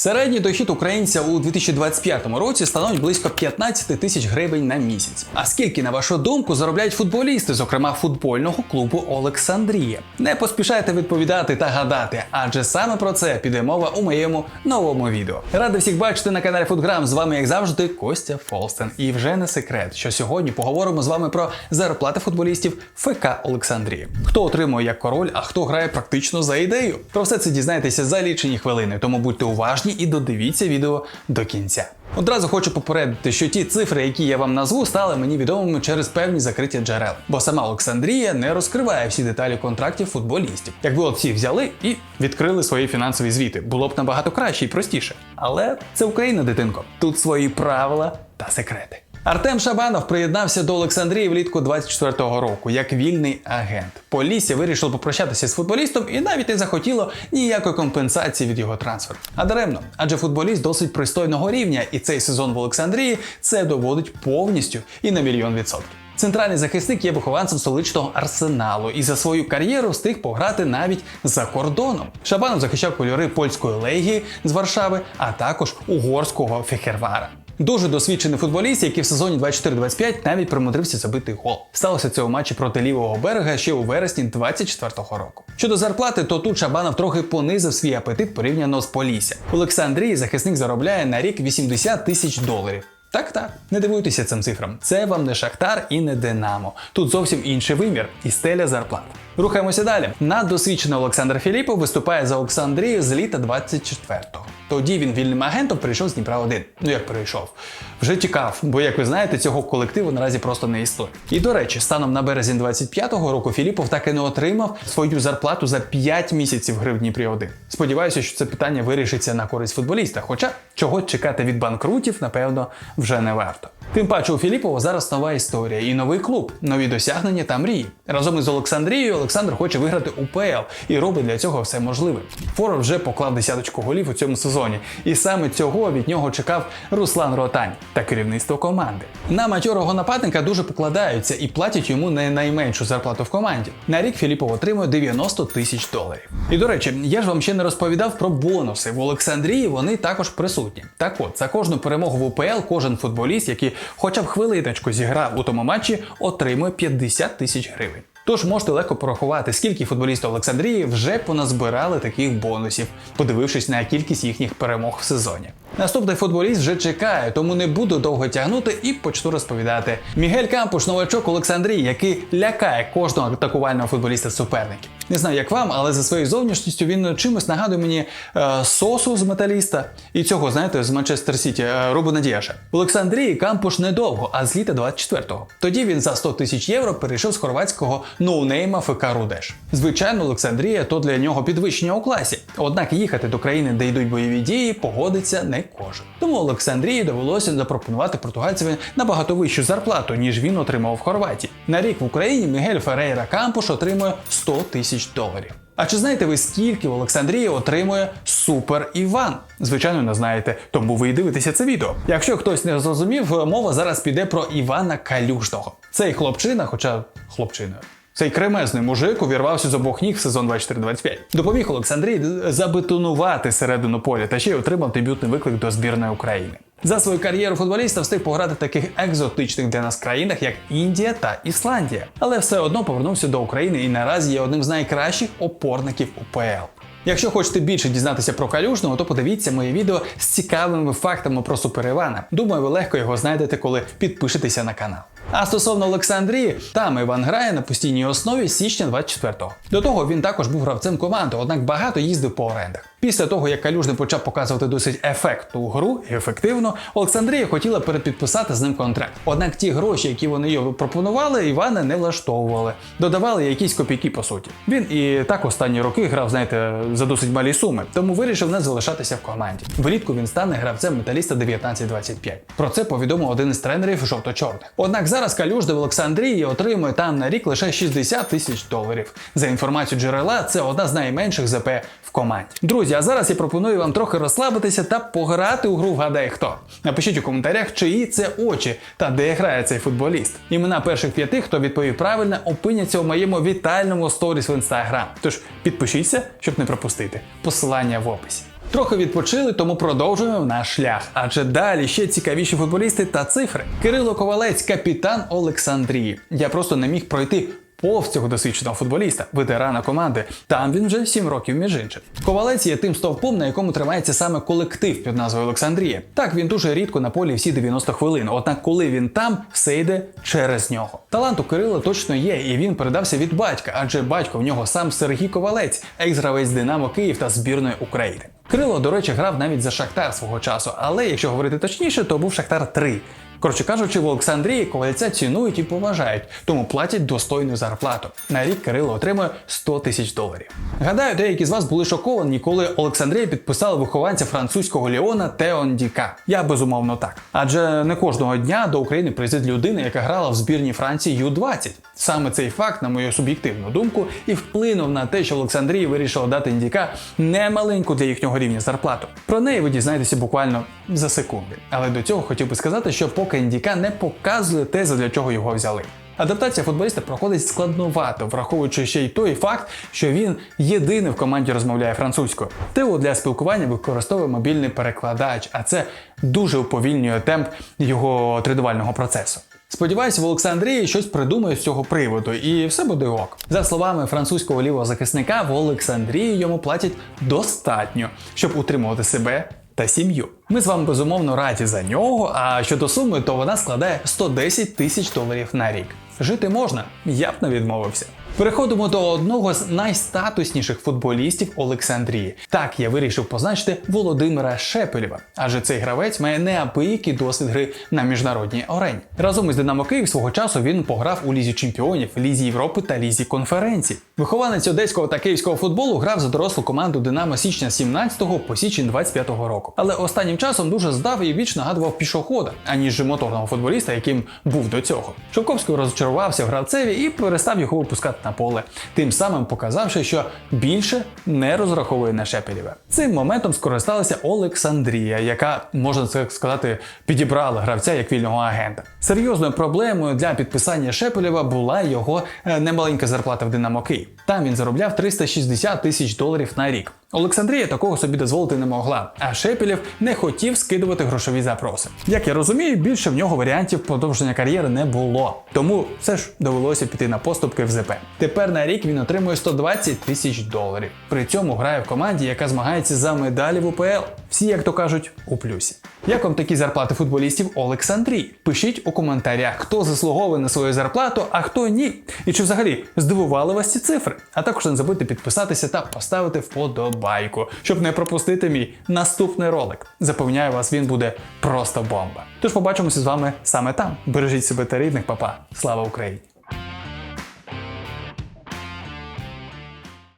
Середній дохід українця у 2025 році становить близько 15 тисяч гривень на місяць. А скільки, на вашу думку, заробляють футболісти, зокрема футбольного клубу Олександрія? Не поспішайте відповідати та гадати, адже саме про це піде мова у моєму новому відео. Радий всіх бачити на каналі Футграм. З вами, як завжди, Костя Фолстен. І вже не секрет, що сьогодні поговоримо з вами про зарплати футболістів ФК Олександрії. Хто отримує як король, а хто грає практично за ідею. Про все це дізнаєтеся за лічені хвилини, тому будьте уважні і додивіться відео до кінця. Одразу хочу попередити, що ті цифри, які я вам назву, стали мені відомими через певні закриті джерела. Бо сама Олександрія не розкриває всі деталі контрактів футболістів. Якби от всі взяли і відкрили свої фінансові звіти, було б набагато краще і простіше. Але це Україна, дитинко. Тут свої правила та секрети. Артем Шабанов приєднався до Олександрії влітку 24-го року як вільний агент. Полісся вирішило попрощатися з футболістом і навіть не захотіло ніякої компенсації від його трансферу. А даремно, адже футболіст досить пристойного рівня, і цей сезон в Олександрії це доводить повністю і на мільйон відсотків. Центральний захисник є вихованцем столичного арсеналу і за свою кар'єру встиг пограти навіть за кордоном. Шабанов захищав кольори польської легії з Варшави, а також угорського Фехервара. Дуже досвідчений футболіст, який в сезоні 24-25 навіть примудрився забити гол. Сталося це у матчі проти лівого берега ще у вересні 24-го року. Щодо зарплати, то тут Шабанов трохи понизив свій апетит порівняно з Полісся. Олександрії захисник заробляє на рік 80 тисяч доларів. Так, так, не дивуйтеся цим цифрам. Це вам не Шахтар і не Динамо. Тут зовсім інший вимір і стеля зарплат. Рухаємося далі. Наддосвідчений Олександр Філіпов виступає за Олександрію з літа 24-го. Тоді він вільним агентом прийшов з Дніпра 1 Ну як прийшов? Вже тікав, бо, як ви знаєте, цього колективу наразі просто не існує. І до речі, станом на березень 25-го року Філіпов так і не отримав свою зарплату за 5 місяців гри в Дніпрі 1 Сподіваюся, що це питання вирішиться на користь футболіста. Хоча чого чекати від банкрутів, напевно, вже не варто. Тим паче у Філіпова зараз нова історія і новий клуб, нові досягнення та мрії. Разом із Олександрією Олександр хоче виграти УПЛ і робить для цього все можливе. Форвард вже поклав десяточку голів у цьому сезоні, і саме цього від нього чекав Руслан Ротань та керівництво команди. На матьорого нападника дуже покладаються і платять йому не найменшу зарплату в команді. На рік Філіпов отримує 90 тисяч доларів. І до речі, я ж вам ще не розповідав про бонуси. В Олександрії вони також присутні. Так от, за кожну перемогу в УПЛ кожен футболіст, який хоча б хвилиночку зіграв у тому матчі, отримує 50 тисяч гривень. Тож можете легко порахувати, скільки футболістів Олександрії вже поназбирали таких бонусів, подивившись на кількість їхніх перемог в сезоні. Наступний футболіст вже чекає, тому не буду довго тягнути і почну розповідати. Мігель Кампуш, новачок Олександрії, який лякає кожного атакувального футболіста суперників. Не знаю, як вам, але за своєю зовнішністю він чимось нагадує мені е, сосу з металіста і цього, знаєте, з Манчестер Сіті е, Рубена Діаша. В Олександрії Кампуш недовго, а з літа 24-го. Тоді він за 100 тисяч євро перейшов з хорватського ноунейма ФК Рудеш. Звичайно, Олександрія то для нього підвищення у класі. Однак їхати до країни, де йдуть бойові дії, погодиться не кожен. Тому Олександрії довелося запропонувати португальцеві набагато вищу зарплату, ніж він отримав в Хорватії. На рік в Україні Мігель Ферейра Кампуш отримує 100 тисяч доларів. А чи знаєте ви, скільки в Олександрії отримує Супер Іван? Звичайно, не знаєте, тому ви і дивитеся це відео. Якщо хтось не зрозумів, мова зараз піде про Івана Калюжного. Цей хлопчина, хоча хлопчина. Цей кремезний мужик увірвався з обох ніг в сезон 24-25. Допоміг Олександрії забетонувати середину поля та ще й отримав дебютний виклик до збірної України. За свою кар'єру футболіста встиг пограти в таких екзотичних для нас країнах, як Індія та Ісландія, але все одно повернувся до України і наразі є одним з найкращих опорників УПЛ. Якщо хочете більше дізнатися про калюжного, то подивіться моє відео з цікавими фактами про Супер Івана. Думаю, ви легко його знайдете, коли підпишетеся на канал. А стосовно Олександрії, там Іван грає на постійній основі січня 24-го. До того він також був гравцем команди, однак багато їздив по орендах. Після того, як Калюжний почав показувати досить ефектну гру і ефективно, Олександрія хотіла перепідписати з ним контракт. Однак ті гроші, які вони його пропонували, Івана не влаштовували, додавали якісь копійки по суті. Він і так останні роки грав, знаєте, за досить малі суми, тому вирішив не залишатися в команді. Влітку він стане гравцем металіста 19-25. Про це повідомив один із тренерів жовто-чорних. Однак зараз Калюжний в Олександрії отримує там на рік лише 60 тисяч доларів. За інформацією джерела, це одна з найменших ЗП в команді. Друзі, а зараз я пропоную вам трохи розслабитися та пограти у гру «Вгадай хто. Напишіть у коментарях, чиї це очі та де грає цей футболіст. Імена перших п'яти, хто відповів правильно, опиняться у моєму вітальному сторіс в інстаграм. Тож підпишіться, щоб не пропустити. Посилання в описі. Трохи відпочили, тому продовжуємо наш шлях. Адже далі ще цікавіші футболісти та цифри. Кирило Ковалець, капітан Олександрії. Я просто не міг пройти. Повз цього досвідченого футболіста, ветерана команди, там він вже 7 років між іншим. Ковалець є тим стовпом, на якому тримається саме колектив під назвою Олександрія. Так він дуже рідко на полі всі 90 хвилин. Однак, коли він там, все йде через нього. Талант у Кирила точно є, і він передався від батька, адже батько в нього сам Сергій Ковалець, екс-гравець Динамо Київ та збірної України. Кирило, до речі, грав навіть за Шахтар свого часу, але якщо говорити точніше, то був Шахтар 3. Коротше кажучи, в Олександрії кольця цінують і поважають, тому платять достойну зарплату. На рік Кирило отримує 100 тисяч доларів. Гадаю, деякі з вас були шоковані, коли Олександрія підписала вихованця французького Леона Теон Діка. Я безумовно так. Адже не кожного дня до України приїздить людина, яка грала в збірні Франції Ю-20. Саме цей факт, на мою суб'єктивну думку, і вплинув на те, що в Олександрії вирішила дати індіка немаленьку для їхнього рівня зарплату. Про неї ви дізнаєтеся буквально за секунди. Але до цього хотів би сказати, що поки індіка не показує те, для чого його взяли. Адаптація футболіста проходить складновато, враховуючи ще й той факт, що він єдиний в команді розмовляє французькою. Тиво для спілкування використовує мобільний перекладач, а це дуже уповільнює темп його тренувального процесу. Сподіваюся, в Олександрії щось придумає з цього приводу, і все буде ок. За словами французького лівого захисника, в Олександрії йому платять достатньо, щоб утримувати себе та сім'ю. Ми з вами безумовно раді за нього. А щодо суми, то вона складає 110 тисяч доларів на рік. Жити можна, я б не відмовився. Переходимо до одного з найстатусніших футболістів Олександрії. Так я вирішив позначити Володимира Шепелєва, адже цей гравець має неабиякий досвід гри на міжнародній арені. Разом із Динамо Київ свого часу він пограв у Лізі Чемпіонів, Лізі Європи та Лізі конференцій. Вихованець одеського та київського футболу грав за дорослу команду Динамо січня 17 по січень 25 року. Але останнім часом дуже здав і більш нагадував пішохода, аніж моторного футболіста, яким був до цього. Шовковський розчарувався в гравцеві і перестав його випускати на поле, тим самим показавши, що більше не розраховує на Шепелєва. Цим моментом скористалася Олександрія, яка можна так сказати підібрала гравця як вільного агента. Серйозною проблемою для підписання Шепелєва була його е, немаленька зарплата в Динамо Київ. Там він заробляв 360 тисяч доларів на рік. Олександрія такого собі дозволити не могла, а Шепелєв не хотів скидувати грошові запроси. Як я розумію, більше в нього варіантів продовження кар'єри не було. Тому все ж довелося піти на поступки в ЗП. Тепер на рік він отримує 120 тисяч доларів. При цьому грає в команді, яка змагається за медалі в УПЛ. Всі, як то кажуть, у плюсі. Як вам такі зарплати футболістів Олександрії? Пишіть у коментарях, хто заслуговує на свою зарплату, а хто ні. І чи взагалі здивували вас ці цифри? А також не забудьте підписатися та поставити вподобайку, щоб не пропустити мій наступний ролик. Запевняю вас, він буде просто бомба. Тож побачимося з вами саме там. Бережіть себе та рідних, папа. Слава Україні!